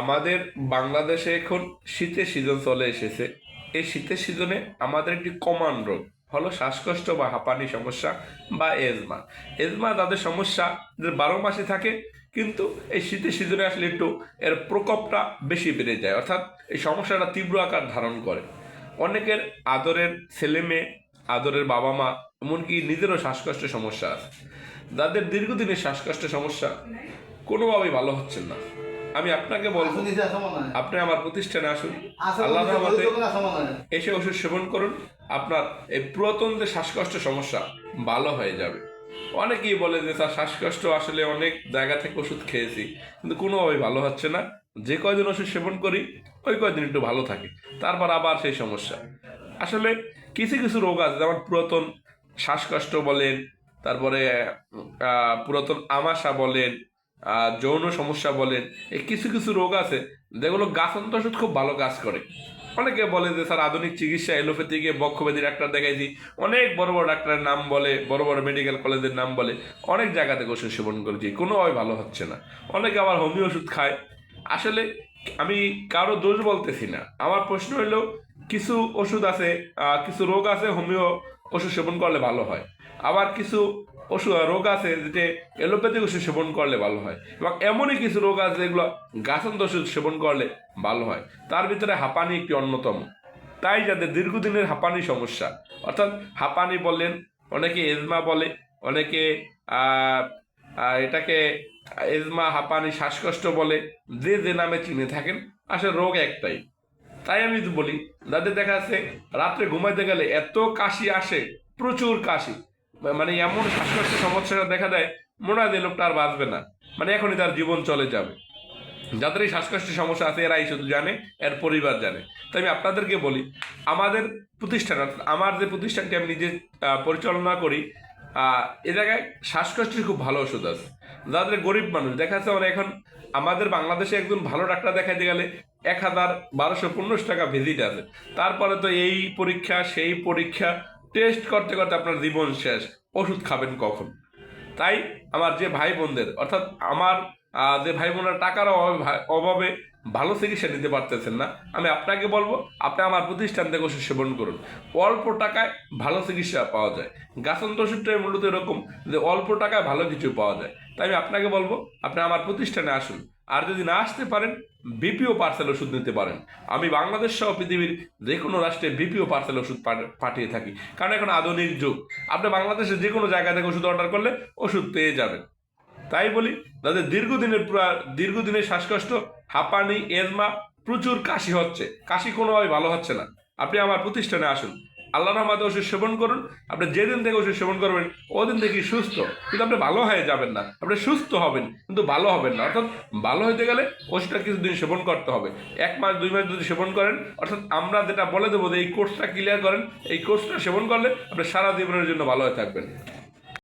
আমাদের বাংলাদেশে এখন শীতের সিজন চলে এসেছে। এই শীতের সিজনে আমাদের একটি কমন রোগ, হলো শ্বাসকষ্ট বা হাঁপানি সমস্যা বা এজমা। এজমা তাদের সমস্যা বারো মাসে থাকে, কিন্তু এই শীতের সিজনে আসলে একটু এর প্রকোপটা বেশি বেড়ে যায়। অর্থাৎ এই সমস্যাটা তীব্র আকার ধারণ করে। অনেকের আদরের ছেলে মেয়ে, আদরের বাবা মা, এমনকি নিজেরও শ্বাসকষ্টের সমস্যা আছে। যাদের দীর্ঘদিনের শ্বাসকষ্টের সমস্যা কোনোভাবেই ভালো হচ্ছেন না। আমি আপনাকে বলব আপনি আমার প্রতিষ্ঠানে আসুন। আল্লাহ রহমতে এসে ওষুধ সেবন করুন আপনার এই পুরাতন যে শ্বাসকষ্ট সমস্যা ভালো হয়ে যাবে। অনেকেই বলে যে তার শ্বাসকষ্ট আসলে অনেক জায়গা থেকে ওষুধ খেয়েছি কিন্তু কোনোভাবেই ভালো হচ্ছে না। যে কয়দিন ওষুধ সেবন করি ওই কয়দিন একটু ভালো থাকে তারপর আবার সেই সমস্যা। আসলে কিছু কিছু রোগ আছে যেমন পুরাতন শ্বাসকষ্ট বলেন তারপরে পুরাতন আমাশা বলেন যৌন সমস্যা বলেন, এই কিছু কিছু রোগ আছে, যেগুলো গাছন্ত ওষুধ খুব ভালো কাজ করে। অনেকে বলে যে, স্যার, আধুনিক চিকিৎসা এলোপ্যাথি গিয়ে বক্ষব্যাধি ডাক্তার দেখাইছি। অনেক বড় বড় ডাক্তারের নাম বলে, বড় বড় মেডিকেল কলেজের নাম বলে, অনেক জায়গা থেকে ওষুধ সেবন করেছি, কোনোভাবে ভালো হচ্ছে না। অনেকে আবার হোমিও ওষুধ খায়। আসলে আমি কারও দোষ বলতেছি না। আমার প্রশ্ন হলো কিছু ওষুধ আছে কিছু রোগ আছে, হোমিও ওষুধ সেবন করলে ভালো হয়? আবার কিছু ওষুধ রোগ আছে যেটা এলোপ্যাথিক ওষুধ সেবন করলে ভালো হয় এবং এমনই কিছু রোগ আছে যেগুলো গাছন্ত ওষুধ সেবন করলে ভালো হয়। তার ভিতরে হাঁপানি একটি অন্যতম। তাই যাদের দীর্ঘদিনের হাঁপানি সমস্যা, অর্থাৎ হাঁপানি বলেন, অনেকে এজমা বলে, অনেকে এটাকে এজমা, হাঁপানি, শ্বাসকষ্ট বলে, যে যে নামে চিনে থাকেন, আসলে রোগ একটাই। তাই আমি বলি যাদের দেখা যাচ্ছে, রাত্রে ঘুমাইতে গেলে এত কাশি আসে, প্রচুর কাশি। মানে এমন শ্বাসকষ্টের সমস্যাটা দেখা দেয়, মনে হয় যে লোকটা আর বাঁচবে না। মানে এখনই তার জীবন চলে যাবে। যাদের এই শ্বাসকষ্টের সমস্যা আছে, এরাই শুধু জানে, এর পরিবার জানে। তাই আমি আপনাদেরকে বলি, আমাদের প্রতিষ্ঠান, অর্থাৎ আমার যে প্রতিষ্ঠানটি আমি নিজে পরিচালনা করি এ জায়গায় শ্বাসকষ্টের খুব ভালো ওষুধ আছে। যাদের গরিব মানুষ, দেখা যাচ্ছে মানে এখন আমাদের বাংলাদেশে একজন ভালো ডাক্তার দেখাইতে গেলে এক হাজার বারোশো পনেরোশো টাকা ভিজিট আছে। তারপরে তো এই পরীক্ষা, সেই পরীক্ষা টেস্ট করতে করতে আপনার জীবন শেষ। ওষুধ খাবেন কখন? তাই আমার যে ভাই বোনদের অর্থাৎ আমার যে ভাই বোনরা টাকার অভাবে অভাবে ভালো চিকিৎসা নিতে পারতেছেন না, আমি আপনাকে বলব, আপনি আমার প্রতিষ্ঠান থেকে ওষুধ সেবন করুন। অল্প টাকায় ভালো চিকিৎসা পাওয়া যায়। গাছন্ত ওষুধটাই মূলত এরকম যে অল্প টাকায় ভালো কিছু পাওয়া যায়। তাই আমি আপনাকে বলব আপনি আমার প্রতিষ্ঠানে আসুন। আর যদি না আসতে পারেন, বিপিও পার্সেল ওষুধ নিতে পারেন। আমি বাংলাদেশ সহ পৃথিবীর যে কোনো রাষ্ট্রে বিপিও পার্সেল ওষুধ পাঠিয়ে থাকি। কারণ এখন আধুনিক যুগ। আপনি বাংলাদেশের যে কোনো জায়গা থেকে ওষুধ অর্ডার করলে ওষুধ পেয়ে যাবেন। তাই বলি, যাদের দীর্ঘদিনের দীর্ঘদিনের শ্বাসকষ্ট, হাঁপানি, এজমা প্রচুর কাশি হচ্ছে। কাশি কোনোভাবে ভালো হচ্ছে না। আপনি আমার প্রতিষ্ঠানে আসুন। আল্লাহ রহমাতে ওষুধ সেবন করুন। আপনি যেদিন থেকে ওষুধ সেবন করবেন, ওদিন থেকে সুস্থ। কিন্তু আপনি ভালো হয়ে যাবেন না। আপনি সুস্থ হবেন, কিন্তু ভালো হবেন না। অর্থাৎ ভালো হতে গেলে ওষুধটা কিছুদিন সেবন করতে হবে। এক মাস, দুই মাস যদি সেবন করেন, অর্থাৎ আমরা যেটা বলে দেবো যে এই কোর্সটা ক্লিয়ার করেন, এই কোর্সটা সেবন করলে আপনি সারা জীবনের জন্য ভালো হয়ে থাকবেন।